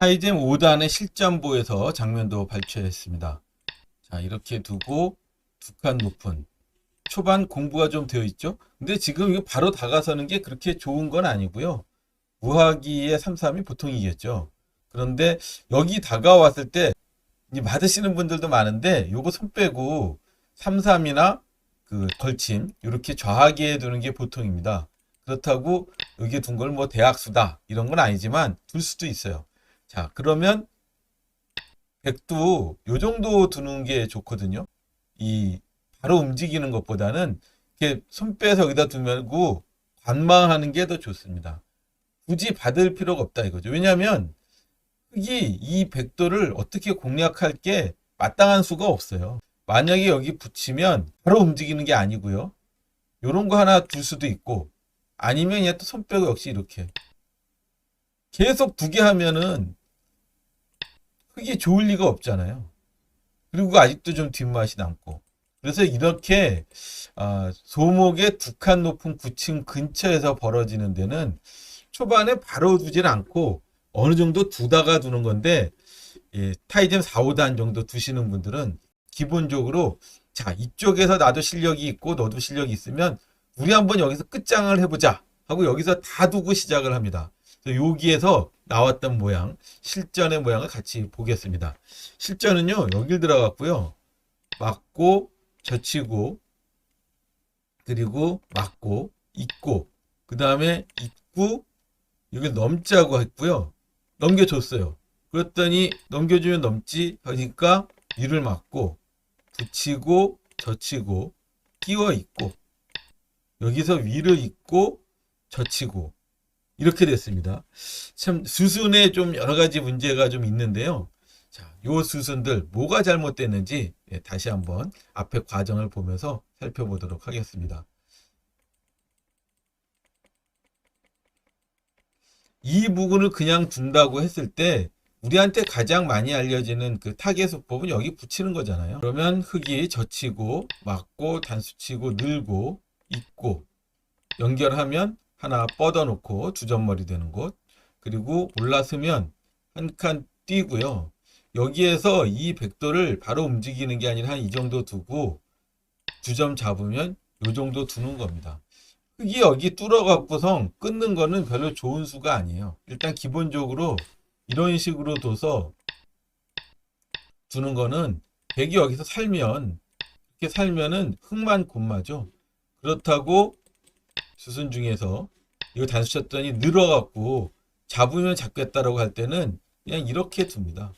하이젠 5단의 실전보에서 장면도 발췌했습니다. 자, 이렇게 두고 두 칸 높은 초반 공부가 좀 되어 있죠. 근데 지금 이거 바로 다가서는 게 그렇게 좋은 건 아니고요. 무하기의 3-3이 보통이겠죠. 그런데 여기 다가왔을 때이 받으시는 분들도 많은데 요거 손 빼고 3-3이나 그 걸침 이렇게 좌하기에 두는 게 보통입니다. 그렇다고 여기에 둔 걸 뭐 대학수다 이런 건 아니지만 둘 수도 있어요. 자, 그러면 백도 요 정도 두는 게 좋거든요. 이 바로 움직이는 것보다는 이렇게 손 빼서 여기다 두면고 관망하는 게 더 좋습니다. 굳이 받을 필요가 없다 이거죠. 왜냐하면 흑이 이 백도를 어떻게 공략할 게 마땅한 수가 없어요. 만약에 여기 붙이면 바로 움직이는 게 아니고요. 요런 거 하나 둘 수도 있고 아니면 그냥 또손 빼고 역시 이렇게 계속 두게 하면은 흑이 좋을 리가 없잖아요. 그리고 아직도 좀 뒷맛이 남고. 그래서 이렇게 아, 소목의 두 칸 높은 9층 근처에서 벌어지는 데는 초반에 바로 두질 않고 어느 정도 두다가 두는 건데 예, 타이젠 4, 5단 정도 두시는 분들은 기본적으로 자 이쪽에서 나도 실력이 있고 너도 실력이 있으면 우리 한번 여기서 끝장을 해보자 하고 여기서 다 두고 시작을 합니다. 여기에서 나왔던 모양 실전의 모양을 같이 보겠습니다. 실전은요 여길 들어갔고요 맞고 젖히고 그리고 맞고 있고 그 다음에 있고 여기 넘자고 했고요 넘겨줬어요. 그랬더니 넘겨주면 넘지 하니까 위를 맞고 붙이고 젖히고 끼워 있고 여기서 위를 있고 젖히고 이렇게 됐습니다. 참 수순에 좀 여러 가지 문제가 좀 있는데요. 자, 요 수순들 뭐가 잘못됐는지 예, 다시 한번 앞에 과정을 보면서 살펴보도록 하겠습니다. 이 부분을 그냥 둔다고 했을 때 우리한테 가장 많이 알려지는 그 타겟 수법은 여기 붙이는 거잖아요. 그러면 흙이 젖히고 막고 단수치고 늘고 있고 연결하면 하나 뻗어놓고 두 점머리 되는 곳 그리고 올라서면 한칸 띄고요. 여기에서 이 백도를 바로 움직이는 게 아니라 한 이 정도 두고 두점 잡으면 요 정도 두는 겁니다. 흙이 여기 뚫어갖고선 끊는 거는 별로 좋은 수가 아니에요. 일단 기본적으로 이런 식으로 둬서 두는 거는 백이 여기서 살면 이렇게 살면은 흙만 곤마죠. 그렇다고 수순 중에서 이거 단수 쳤더니 늘어갖고 잡으면 잡겠다라고 할 때는 그냥 이렇게 둡니다.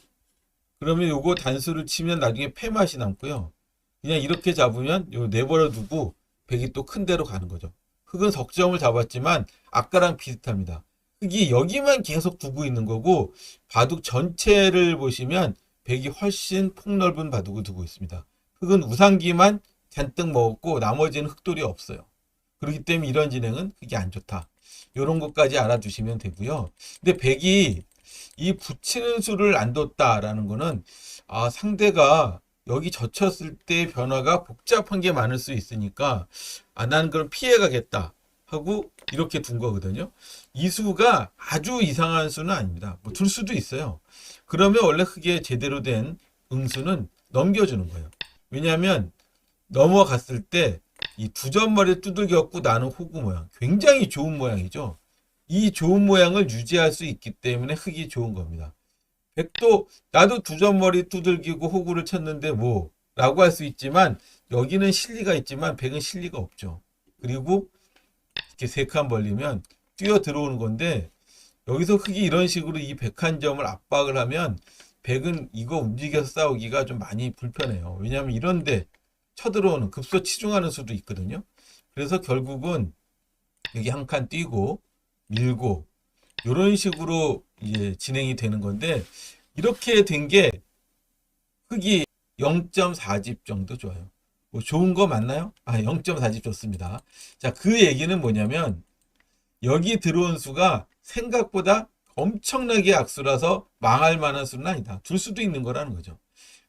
그러면 요거 단수를 치면 나중에 폐맛이 남고요. 그냥 이렇게 잡으면 요 내버려 두고 백이 또 큰 데로 가는 거죠. 흙은 석점을 잡았지만 아까랑 비슷합니다. 흙이 여기만 계속 두고 있는 거고 바둑 전체를 보시면 백이 훨씬 폭넓은 바둑을 두고 있습니다. 흙은 우상기만 잔뜩 먹었고 나머지는 흙돌이 없어요. 그렇기 때문에 이런 진행은 그게 안 좋다. 이런 것까지 알아두시면 되고요. 근데 백이 이 붙이는 수를 안 뒀다라는 거는 아 상대가 여기 젖혔을 때 변화가 복잡한 게 많을 수 있으니까 아 나는 그럼 피해 가겠다 하고 이렇게 둔 거거든요. 이 수가 아주 이상한 수는 아닙니다. 뭐 둘 수도 있어요. 그러면 원래 크게 제대로 된 응수는 넘겨주는 거예요. 왜냐하면 넘어갔을 때 이 두 점머리 두들겼고 나는 호구 모양 굉장히 좋은 모양이죠. 이 좋은 모양을 유지할 수 있기 때문에 흙이 좋은 겁니다. 백도 나도 두 점머리 두들기고 호구를 쳤는데 뭐 라고 할 수 있지만 여기는 실리가 있지만 백은 실리가 없죠. 그리고 이렇게 세 칸 벌리면 뛰어 들어오는 건데 여기서 흙이 이런 식으로 이 백한 점을 압박을 하면 백은 이거 움직여서 싸우기가 좀 많이 불편해요. 왜냐하면 이런데 쳐들어오는 급소 치중하는 수도 있거든요. 그래서 결국은 여기 한 칸 뛰고 밀고 이런 식으로 이제 진행이 되는 건데 이렇게 된 게 흙이 0.4집 정도 좋아요. 뭐 좋은 거 맞나요? 아, 0.4집 좋습니다. 자, 그 얘기는 뭐냐면 여기 들어온 수가 생각보다 엄청나게 악수라서 망할 만한 수는 아니다. 둘 수도 있는 거라는 거죠.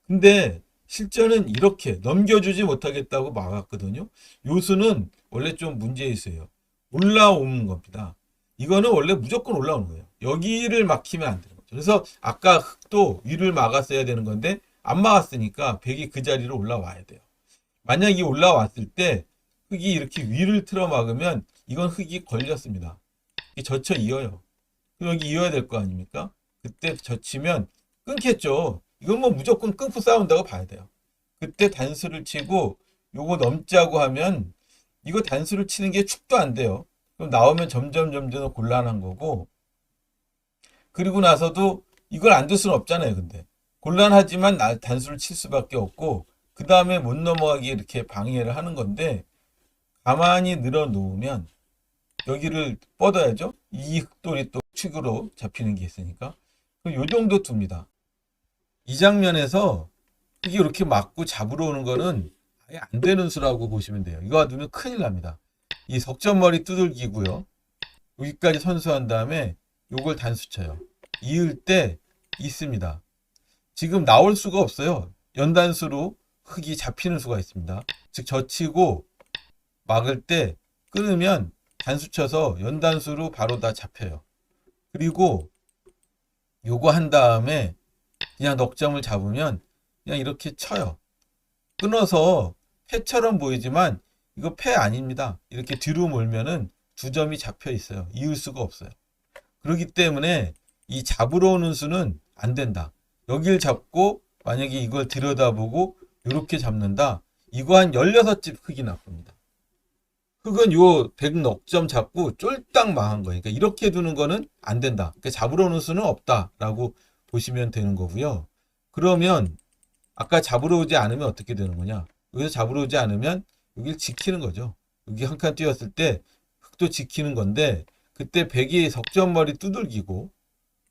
근데 실전은 이렇게 넘겨주지 못하겠다고 막았거든요. 요 수는 원래 좀 문제 있어요. 올라오는 겁니다. 이거는 원래 무조건 올라오는 거예요. 여기를 막히면 안 되는 거죠. 그래서 아까 흙도 위를 막았어야 되는 건데 안 막았으니까 백이 그 자리로 올라와야 돼요. 만약에 올라왔을 때 흙이 이렇게 위를 틀어 막으면 이건 흙이 걸렸습니다. 젖혀 이어요. 여기 이어야 될 거 아닙니까? 그때 젖히면 끊겠죠. 이건 뭐 무조건 끊고 싸운다고 봐야 돼요. 그때 단수를 치고 요거 넘자고 하면 이거 단수를 치는 게 축도 안 돼요. 그럼 나오면 점점 점점 곤란한 거고 그리고 나서도 이걸 안둘 수는 없잖아요. 근데 곤란하지만 나- 단수를 칠 수밖에 없고 그 다음에 못 넘어가게 이렇게 방해를 하는 건데 가만히 늘어 놓으면 여기를 뻗어야죠. 이 흑돌이 또 축으로 잡히는 게 있으니까 그럼 요 정도 둡니다. 이 장면에서 이게 이렇게 맞고 잡으러 오는 거는 아예 안 되는 수라고 보시면 돼요. 이거 두면 큰일 납니다. 이 석전머리 두들기고요. 여기까지 선수한 다음에 요걸 단수 쳐요. 이을 때 있습니다. 지금 나올 수가 없어요. 연단수로 흙이 잡히는 수가 있습니다. 즉 젖히고 막을 때 끊으면 단수 쳐서 연단수로 바로 다 잡혀요. 그리고 요거 한 다음에 그냥 넉점을 잡으면 그냥 이렇게 쳐요. 끊어서 패처럼 보이지만 이거 패 아닙니다. 이렇게 뒤로 몰면은 두 점이 잡혀 있어요. 이을 수가 없어요. 그렇기 때문에 이 잡으러 오는 수는 안 된다. 여길 잡고 만약에 이걸 들여다보고 이렇게 잡는다. 이거 한 16집 흙이 나쁩니다. 흙은 요 100넉점 잡고 쫄딱 망한 거예요. 그러니까 이렇게 두는 거는 안 된다. 그러니까 잡으러 오는 수는 없다라고 보시면 되는 거고요. 그러면 아까 잡으러 오지 않으면 어떻게 되는 거냐? 여기서 잡으러 오지 않으면 여기를 지키는 거죠. 여기 한칸 띄었을 때 흙도 지키는 건데 그때 백이 석전머리 두들기고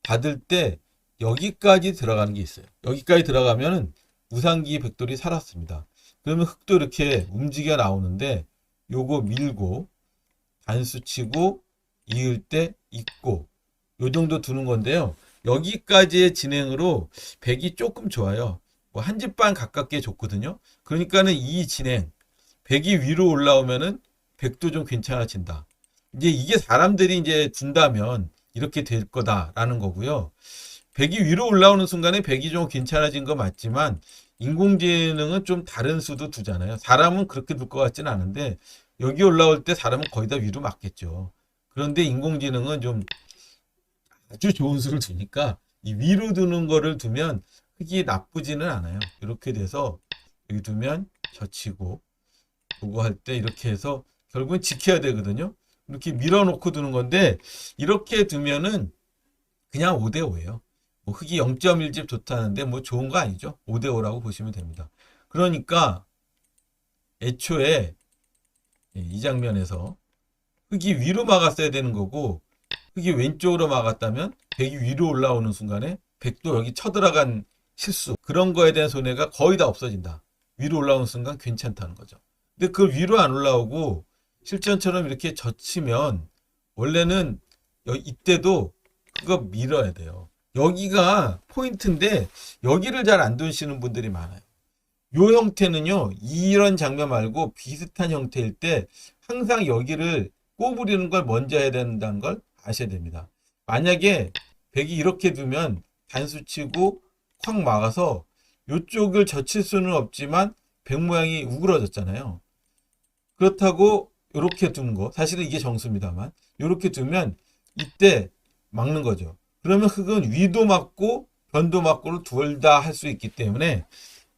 받을 때 여기까지 들어가는 게 있어요. 여기까지 들어가면은 우상기 백돌이 살았습니다. 그러면 흙도 이렇게 움직여 나오는데 요거 밀고 단수 치고 이을 때 있고 요 정도 두는 건데요. 여기까지의 진행으로 백이 조금 좋아요. 뭐 한 집 반 가깝게 줬거든요. 그러니까는 이 진행 백이 위로 올라오면은 백도 좀 괜찮아진다. 이제 이게 사람들이 이제 둔다면 이렇게 될 거다라는 거고요. 백이 위로 올라오는 순간에 백이 좀 괜찮아진 거 맞지만 인공지능은 좀 다른 수도 두잖아요. 사람은 그렇게 둘 것 같지는 않은데 여기 올라올 때 사람은 거의 다 위로 맞겠죠. 그런데 인공지능은 좀 아주 좋은 수를 두니까 이 위로 두는 거를 두면 흙이 나쁘지는 않아요. 이렇게 돼서 여기 두면 젖히고 그거 할 때 이렇게 해서 결국은 지켜야 되거든요. 이렇게 밀어놓고 두는 건데 이렇게 두면은 그냥 5대 5예요. 뭐 흙이 0.1집 좋다는데 뭐 좋은 거 아니죠. 5대 5라고 보시면 됩니다. 그러니까 애초에 이 장면에서 흙이 위로 막았어야 되는 거고 흙이 왼쪽으로 막았다면 백이 위로 올라오는 순간에 백도 여기 쳐들어간 실수 그런 거에 대한 손해가 거의 다 없어진다. 위로 올라오는 순간 괜찮다는 거죠. 근데 그 위로 안 올라오고 실전처럼 이렇게 젖히면 원래는 여- 이때도 그거 밀어야 돼요. 여기가 포인트인데 여기를 잘 안 두시는 분들이 많아요. 요 형태는요, 이런 장면 말고 비슷한 형태일 때 항상 여기를 꼬부리는 걸 먼저 해야 된다는 걸 아셔야 됩니다. 만약에 백이 이렇게 두면 단수 치고 콱 막아서 요쪽을 젖힐 수는 없지만 백 모양이 우그러졌잖아요. 그렇다고 이렇게 두는 거 사실은 이게 정수입니다만 이렇게 두면 이때 막는 거죠. 그러면 흙은 위도 막고 변도 막고를 둘 다 할 수 있기 때문에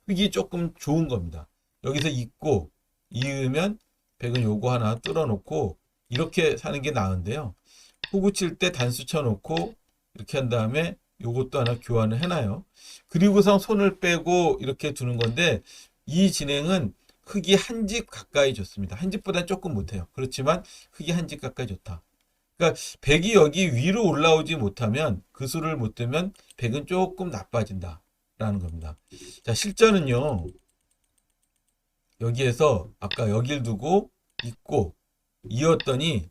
흙이 조금 좋은 겁니다. 여기서 있고 이으면 백은 요거 하나 뚫어놓고 이렇게 사는 게 나은데요. 호구 칠 때 단수 쳐놓고 이렇게 한 다음에 요것도 하나 교환을 해놔요. 그리고선 손을 빼고 이렇게 두는 건데 이 진행은 흙이 한 집 가까이 좋습니다. 한 집보다 조금 못해요. 그렇지만 흙이 한 집 가까이 좋다. 그러니까 백이 여기 위로 올라오지 못하면 그 수를 못 두면 백은 조금 나빠진다 라는 겁니다. 자 실전은요. 여기에서 아까 여길 두고 있고 이었더니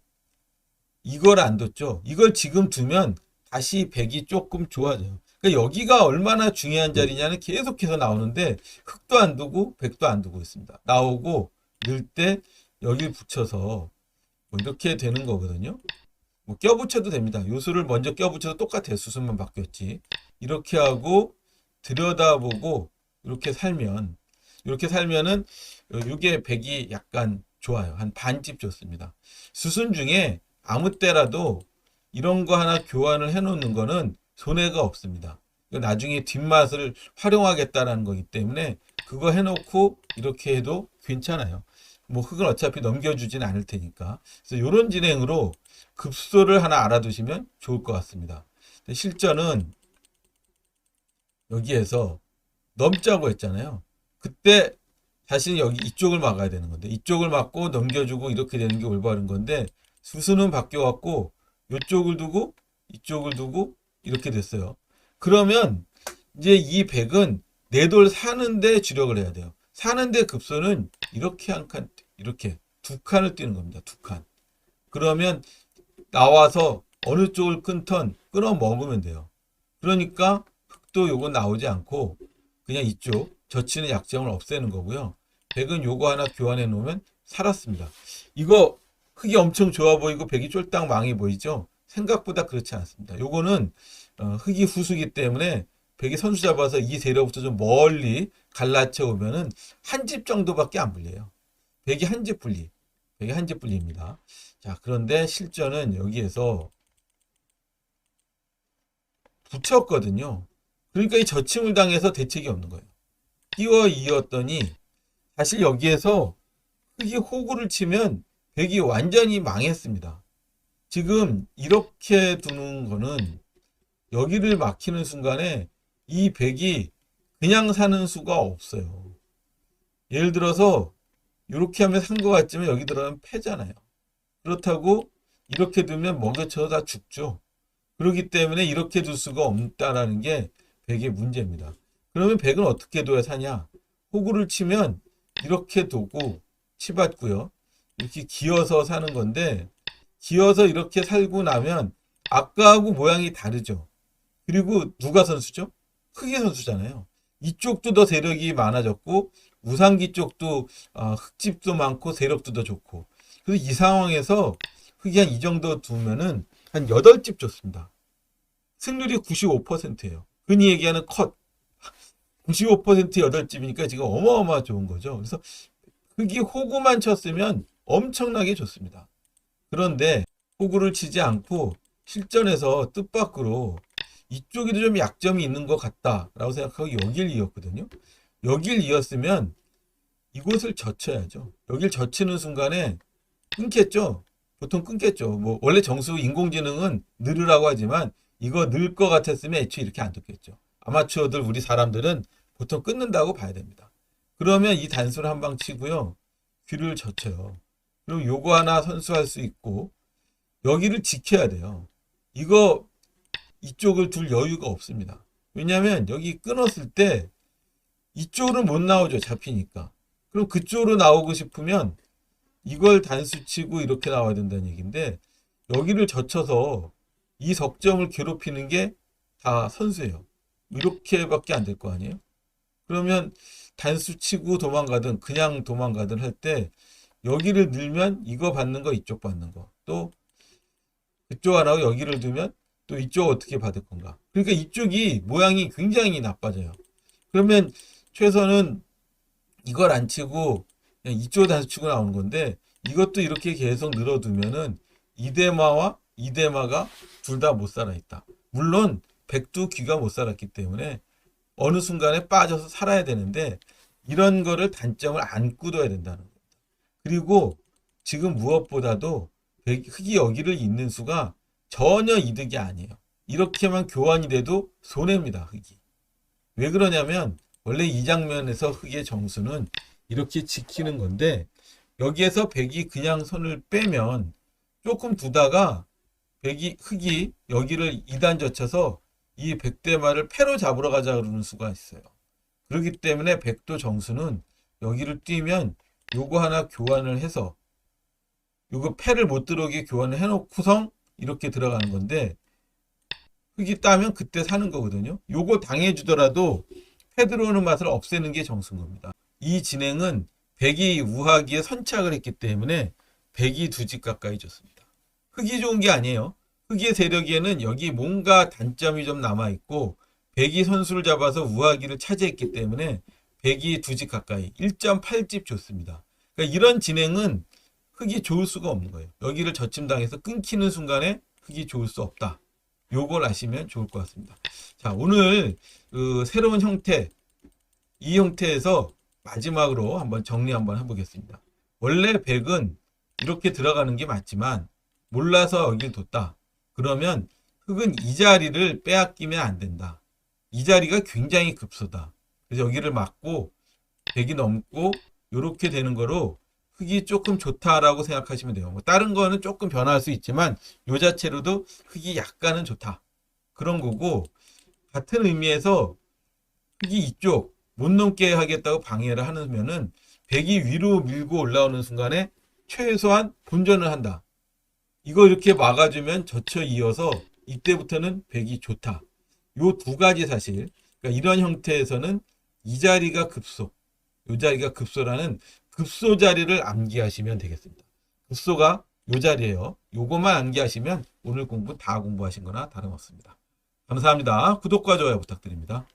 이걸 안 뒀죠. 이걸 지금 두면 다시 백이 조금 좋아져요. 그러니까 여기가 얼마나 중요한 자리냐는 계속해서 나오는데 흙도 안 두고 백도 안 두고 있습니다. 나오고 넣을 때 여길 붙여서 뭐 이렇게 되는 거거든요. 뭐 껴붙여도 됩니다. 요수를 먼저 껴붙여도 똑같아요. 수순만 바뀌었지. 이렇게 하고 들여다보고 이렇게 살면 이렇게 살면은 이게 백이 약간 좋아요. 한 반집 좋습니다. 수순 중에 아무 때라도 이런 거 하나 교환을 해놓는 거는 손해가 없습니다. 나중에 뒷맛을 활용하겠다라는 거기 때문에 그거 해놓고 이렇게 해도 괜찮아요. 뭐 흙은 어차피 넘겨주진 않을 테니까. 그래서 이런 진행으로 급소를 하나 알아두시면 좋을 것 같습니다. 실전은 여기에서 넘자고 했잖아요. 그때 다시 여기 이쪽을 막아야 되는 건데 이쪽을 막고 넘겨주고 이렇게 되는 게 올바른 건데 수순은 바뀌어갖고 이쪽을 두고 이쪽을 두고 이렇게 됐어요. 그러면 이제 이 백은 내 돌 사는데 주력을 해야 돼요. 사는데 급소는 이렇게 한 칸, 이렇게 두 칸을 뛰는 겁니다. 두 칸. 그러면 나와서 어느 쪽을 끊던 끊어 먹으면 돼요. 그러니까 흑도 요거 나오지 않고 그냥 이쪽 젖히는 약점을 없애는 거고요. 백은 요거 하나 교환해 놓으면 살았습니다. 이거 흙이 엄청 좋아 보이고 백이 쫄딱 망해 보이죠? 생각보다 그렇지 않습니다. 요거는 어, 흙이 후수기 때문에 백이 선수 잡아서 이 세력부터 좀 멀리 갈라쳐 오면은 한 집 정도밖에 안 불려요. 백이 한 집 분리. 백이 한 집 분리입니다. 자, 그런데 실전은 여기에서 붙였거든요. 그러니까 이 저침을 당해서 대책이 없는 거예요. 끼워 이었더니 사실 여기에서 흙이 호구를 치면 백이 완전히 망했습니다. 지금 이렇게 두는 거는 여기를 막히는 순간에 이 백이 그냥 사는 수가 없어요. 예를 들어서 이렇게 하면 산 것 같지만 여기 들어가면 패잖아요. 그렇다고 이렇게 두면 먹여쳐서 다 죽죠. 그렇기 때문에 이렇게 둘 수가 없다라는 게 백의 문제입니다. 그러면 백은 어떻게 둬야 사냐? 호구를 치면 이렇게 두고 치받고요. 이렇게 기어서 사는 건데 기어서 이렇게 살고 나면 아까하고 모양이 다르죠. 그리고 누가 선수죠? 흑의 선수잖아요. 이쪽도 더 세력이 많아졌고 우상기 쪽도 어, 흑집도 많고 세력도 더 좋고 그래서 이 상황에서 흑이 한 이 정도 두면은 한 8집 좋습니다. 승률이 95%예요. 흔히 얘기하는 컷. 95% 8집이니까 지금 어마어마 좋은 거죠. 그래서 흑이 호구만 쳤으면 엄청나게 좋습니다. 그런데 호구를 치지 않고 실전에서 뜻밖으로 이쪽에도 좀 약점이 있는 것 같다라고 생각하고 여길 이었거든요. 여길 이었으면 이곳을 젖혀야죠. 여길 젖히는 순간에 끊겠죠. 보통 끊겠죠. 뭐 원래 정수 인공지능은 늘으라고 하지만 이거 늘 것 같았으면 애초에 이렇게 안 듣겠죠. 아마추어들 우리 사람들은 보통 끊는다고 봐야 됩니다. 그러면 이 단수를 한 방 치고요. 귀를 젖혀요. 그리고 요거 하나 선수할 수 있고 여기를 지켜야 돼요. 이거 이쪽을 둘 여유가 없습니다. 왜냐하면 여기 끊었을 때 이쪽으로 못 나오죠. 잡히니까. 그럼 그쪽으로 나오고 싶으면 이걸 단수 치고 이렇게 나와야 된다는 얘기인데 여기를 젖혀서 이 석점을 괴롭히는 게 다 선수예요. 이렇게밖에 안 될 거 아니에요? 그러면 단수 치고 도망가든 그냥 도망가든 할 때 여기를 늘면 이거 받는 거 이쪽 받는 거. 또 그쪽 안 하고 여기를 두면 또 이쪽 어떻게 받을 건가. 그러니까 이쪽이 모양이 굉장히 나빠져요. 그러면 최선은 이걸 안 치고 그냥 이쪽 단수 치고 나오는 건데 이것도 이렇게 계속 늘어두면은 이대마와 이대마가 둘 다 못 살아 있다. 물론 백두 귀가 못 살았기 때문에 어느 순간에 빠져서 살아야 되는데 이런 거를 단점을 안 굳어야 된다는. 그리고 지금 무엇보다도 백- 흙이 여기를 잇는 수가 전혀 이득이 아니에요. 이렇게만 교환이 돼도 손해입니다. 흙이. 왜 그러냐면 원래 이 장면에서 흙의 정수는 이렇게 지키는 건데 여기에서 백이 그냥 손을 빼면 조금 두다가 백이 흙이 여기를 2단 젖혀서 이 백대마를 패로 잡으러 가자 그러는 수가 있어요. 그렇기 때문에 백도 정수는 여기를 뛰면 요거 하나 교환을 해서 요거 패를 못 들어오게 교환을 해놓고선 이렇게 들어가는 건데 흙이 따면 그때 사는 거거든요. 요거 당해주더라도 패 들어오는 맛을 없애는 게 정수인 겁니다. 이 진행은 백이 우하기에 선착을 했기 때문에 백이 두 집 가까이 줬습니다. 흙이 좋은 게 아니에요. 흑의 세력에는 여기 뭔가 단점이 좀 남아 있고 백이 선수를 잡아서 우하기를 차지했기 때문에 백이 두 집 가까이 1.8집 좋습니다. 그러니까 이런 진행은 흑이 좋을 수가 없는 거예요. 여기를 저침당해서 끊기는 순간에 흑이 좋을 수 없다. 요걸 아시면 좋을 것 같습니다. 자, 오늘 그 새로운 형태, 이 형태에서 마지막으로 한번 정리 한번 해보겠습니다. 원래 백은 이렇게 들어가는 게 맞지만 몰라서 여길 뒀다. 그러면 흑은 이 자리를 빼앗기면 안 된다. 이 자리가 굉장히 급소다. 그래서 여기를 막고 백이 넘고 이렇게 되는 거로 흑이 조금 좋다라고 생각하시면 돼요. 뭐 다른 거는 조금 변할 수 있지만 요 자체로도 흑이 약간은 좋다. 그런 거고 같은 의미에서 흑이 이쪽 못 넘게 하겠다고 방해를 하면은 백이 위로 밀고 올라오는 순간에 최소한 본전을 한다. 이거 이렇게 막아주면 젖혀 이어서 이때부터는 백이 좋다. 요 두 가지 사실. 그러니까 이런 형태에서는 이 자리가 급소, 요 자리가 급소라는 급소 자리를 암기하시면 되겠습니다. 급소가 요 자리예요. 요것만 암기하시면 오늘 공부 다 공부하신 거나 다름없습니다. 감사합니다. 구독과 좋아요 부탁드립니다.